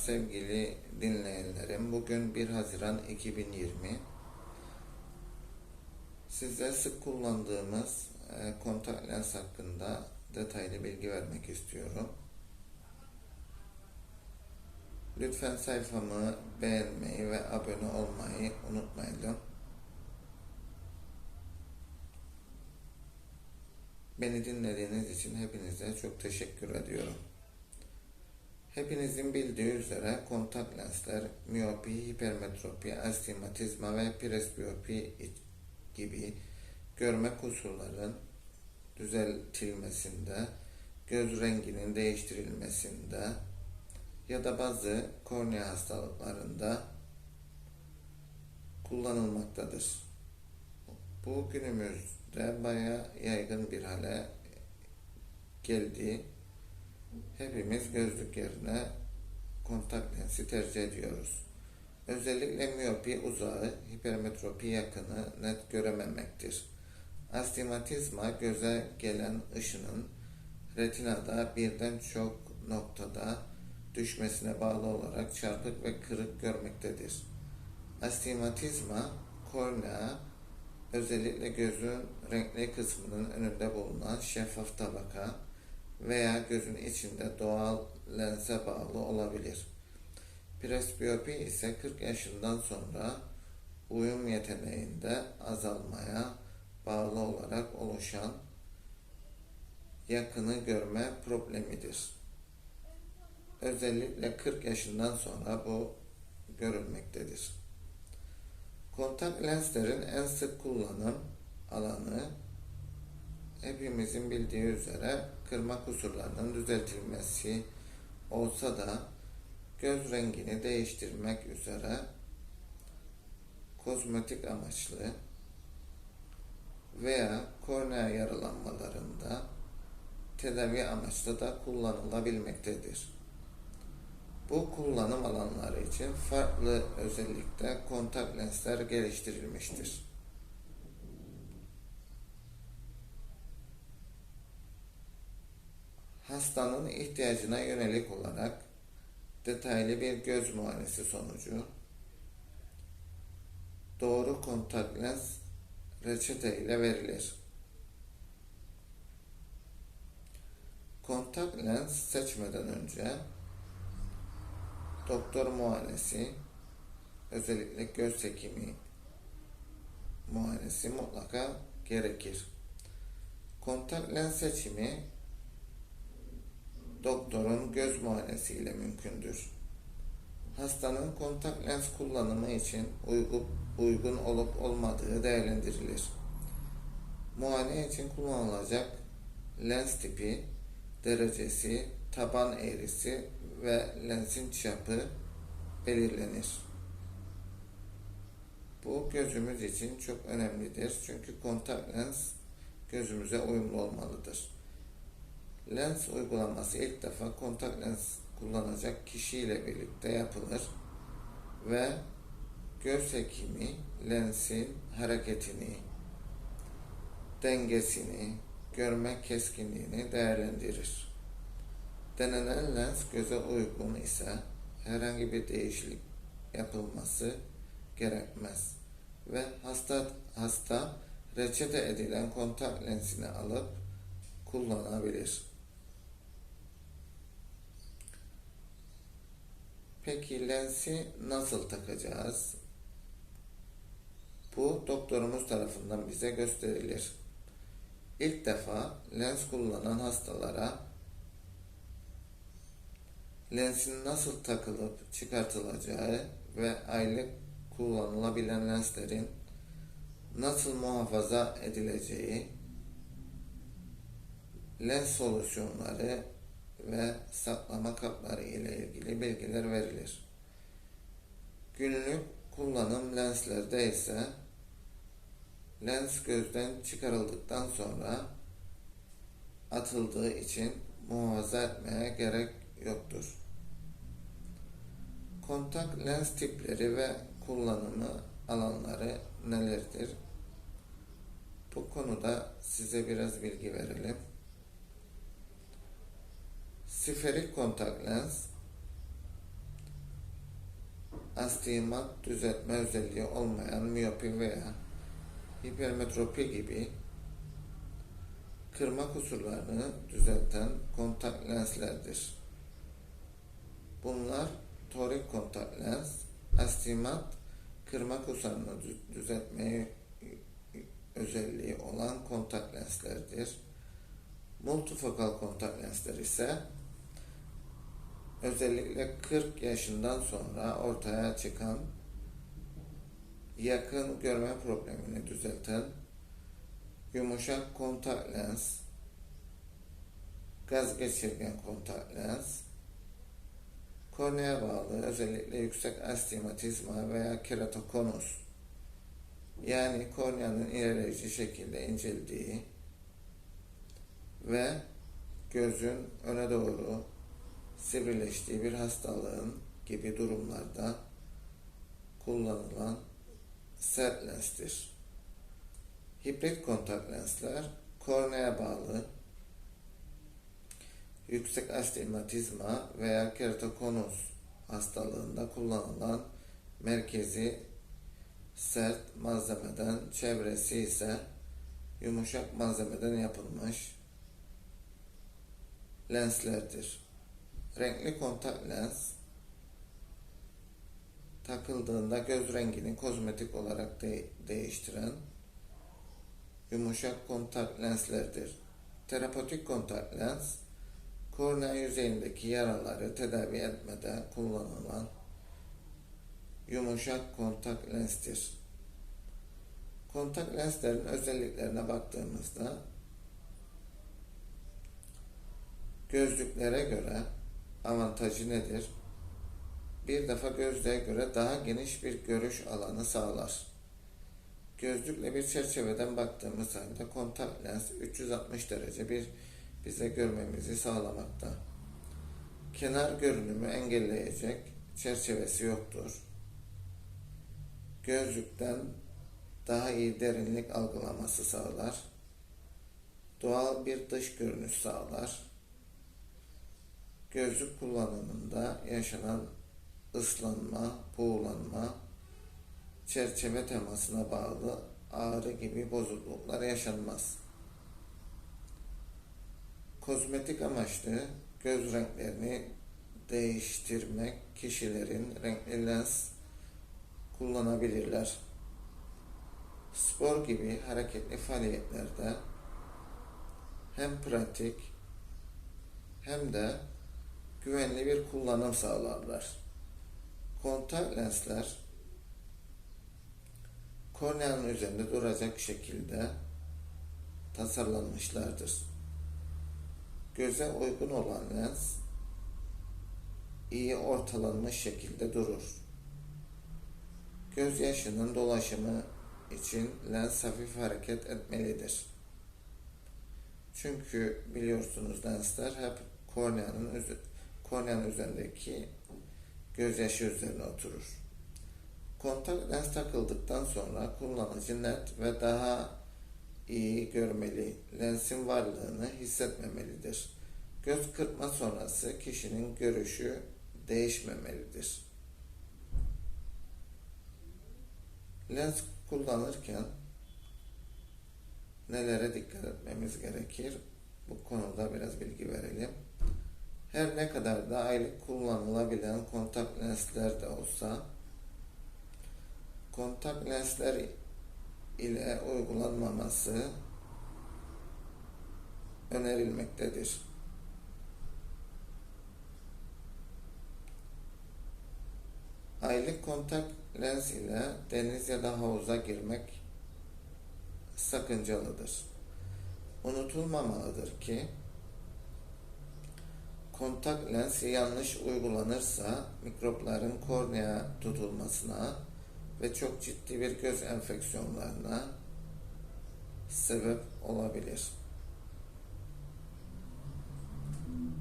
sevgili dinleyenlerim. Bugün 1 Haziran 2020. Size sık kullandığımız e, kontak lens hakkında detaylı bilgi vermek istiyorum. Lütfen sayfamı beğenmeyi ve abone olmayı unutmayın. Beni dinlediğiniz için hepinize çok teşekkür ediyorum. Hepinizin bildiği üzere kontak lensler miyopi, hipermetropi, astigmatizma ve presbiyopi gibi görme kusurların düzeltilmesinde, göz renginin değiştirilmesinde ya da bazı kornea hastalıklarında kullanılmaktadır. Bu günümüzde bayağı yaygın bir hale geldi. Hepimiz gözlük yerine kontak lensi tercih ediyoruz. Özellikle miyopi uzağı, hipermetropi yakını net görememektir. Astigmatizma göze gelen ışının retinada birden çok noktada düşmesine bağlı olarak çarpık ve kırık görmektedir. Astigmatizma kornea özellikle gözün renkli kısmının önünde bulunan şeffaf tabaka veya gözün içinde doğal lense bağlı olabilir. Presbiyopi ise 40 yaşından sonra uyum yeteneğinde azalmaya bağlı olarak oluşan yakını görme problemidir. Özellikle 40 yaşından sonra bu görülmektedir. Kontak lenslerin en sık kullanım alanı hepimizin bildiği üzere kırma kusurlarının düzeltilmesi olsa da göz rengini değiştirmek üzere kozmetik amaçlı veya kornea yaralanmalarında tedavi amaçlı da kullanılabilmektedir. Bu kullanım alanları için farklı özellikte kontak lensler geliştirilmiştir. Hastanın ihtiyacına yönelik olarak detaylı bir göz muayenesi sonucu doğru kontak lens reçete ile verilir. Kontak lens seçmeden önce doktor muayenesi özellikle göz hekimi muayenesi mutlaka gerekir. Kontak lens seçimi doktorun göz muayenesi ile mümkündür. Hastanın kontak lens kullanımı için uygun, uygun olup olmadığı değerlendirilir. Muayene için kullanılacak lens tipi, derecesi, taban eğrisi ve lensin çapı belirlenir. Bu gözümüz için çok önemlidir çünkü kontak lens gözümüze uyumlu olmalıdır. Lens uygulaması ilk defa kontak lens kullanacak kişiyle birlikte yapılır ve göz hekimi lensin hareketini, dengesini, görme keskinliğini değerlendirir. Denenen lens göze uygun ise herhangi bir değişiklik yapılması gerekmez ve hasta hasta reçete edilen kontak lensini alıp kullanabilir. Peki lensi nasıl takacağız? Bu doktorumuz tarafından bize gösterilir. İlk defa lens kullanan hastalara lensin nasıl takılıp çıkartılacağı ve aylık kullanılabilen lenslerin nasıl muhafaza edileceği, lens solüsyonları ve saklama kapları ile ilgili bilgiler verilir. Günlük kullanım lenslerde ise lens gözden çıkarıldıktan sonra atıldığı için muhafaza etmeye gerek yoktur. Kontak lens tipleri ve kullanımı alanları nelerdir? Bu konuda size biraz bilgi verelim. Siferik kontak lens astigmat düzeltme özelliği olmayan miyopi veya hipermetropi gibi kırma kusurlarını düzelten kontak lenslerdir. Bunlar torik kontak lens, astigmat, kırma dü- düzeltmeye özelliği olan kontak lenslerdir. Multifokal kontak lensler ise özellikle 40 yaşından sonra ortaya çıkan yakın görme problemini düzelten yumuşak kontak lens, gaz geçirgen kontak lens, kornea bağlı özellikle yüksek astigmatizma veya keratokonus yani korneanın ilerleyici şekilde inceldiği ve gözün öne doğru sivrileştiği bir hastalığın gibi durumlarda kullanılan sert lenstir. Hibrit kontak lensler kornea bağlı yüksek astigmatizma veya keratokonus hastalığında kullanılan merkezi sert malzemeden, çevresi ise yumuşak malzemeden yapılmış lenslerdir. Renkli kontak lens takıldığında göz rengini kozmetik olarak de- değiştiren yumuşak kontak lenslerdir. Terapötik kontak lens kornea yüzeyindeki yaraları tedavi etmede kullanılan yumuşak kontak lenstir. Kontak lenslerin özelliklerine baktığımızda gözlüklere göre avantajı nedir? Bir defa gözlüğe göre daha geniş bir görüş alanı sağlar. Gözlükle bir çerçeveden baktığımız halde kontak lens 360 derece bir bize görmemizi sağlamakta. Kenar görünümü engelleyecek çerçevesi yoktur. Gözlükten daha iyi derinlik algılaması sağlar. Doğal bir dış görünüş sağlar. Gözlük kullanımında yaşanan ıslanma, buğulanma, çerçeve temasına bağlı ağrı gibi bozukluklar yaşanmaz. Kozmetik amaçlı göz renklerini değiştirmek kişilerin renkli lens kullanabilirler. Spor gibi hareketli faaliyetlerde hem pratik hem de güvenli bir kullanım sağlarlar. Kontak lensler korneanın üzerinde duracak şekilde tasarlanmışlardır. Göze uygun olan lens iyi ortalanmış şekilde durur. Gözyaşının dolaşımı için lens hafif hareket etmelidir. Çünkü biliyorsunuz lensler hep korneanın, korneanın üzerindeki gözyaşı üzerine oturur. Kontak lens takıldıktan sonra kullanıcı net ve daha iyi görmeli, lensin varlığını hissetmemelidir. Göz kırpma sonrası kişinin görüşü değişmemelidir. Lens kullanırken nelere dikkat etmemiz gerekir? Bu konuda biraz bilgi verelim. Her ne kadar da aylık kullanılabilen kontak lensler de olsa kontak lensler ile uygulanmaması önerilmektedir. Aylık kontak lens ile deniz ya da havuza girmek sakıncalıdır. Unutulmamalıdır ki kontak lens yanlış uygulanırsa mikropların kornea tutulmasına ve çok ciddi bir göz enfeksiyonlarına sebep olabilir.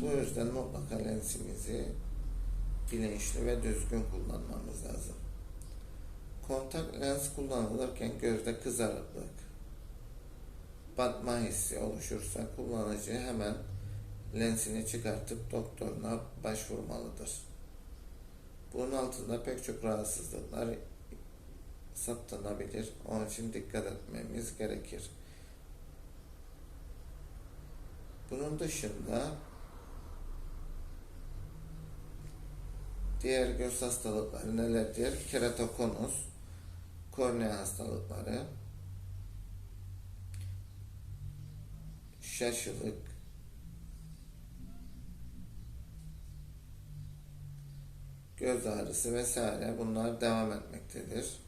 Bu yüzden mutlaka lensimizi bilinçli ve düzgün kullanmamız lazım. Kontak lens kullanılırken gözde kızarıklık, batma hissi oluşursa kullanıcı hemen lensini çıkartıp doktoruna başvurmalıdır. Bunu altında pek çok rahatsızlıklar saptanabilir. Onun için dikkat etmemiz gerekir. Bunun dışında diğer göz hastalıkları nelerdir? Keratokonus, kornea hastalıkları, şaşılık, göz ağrısı vesaire bunlar devam etmektedir.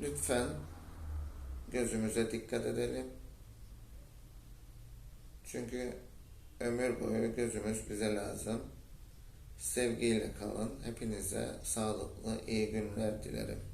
Lütfen gözümüze dikkat edelim. Çünkü ömür boyu gözümüz bize lazım. Sevgiyle kalın. Hepinize sağlıklı, iyi günler dilerim.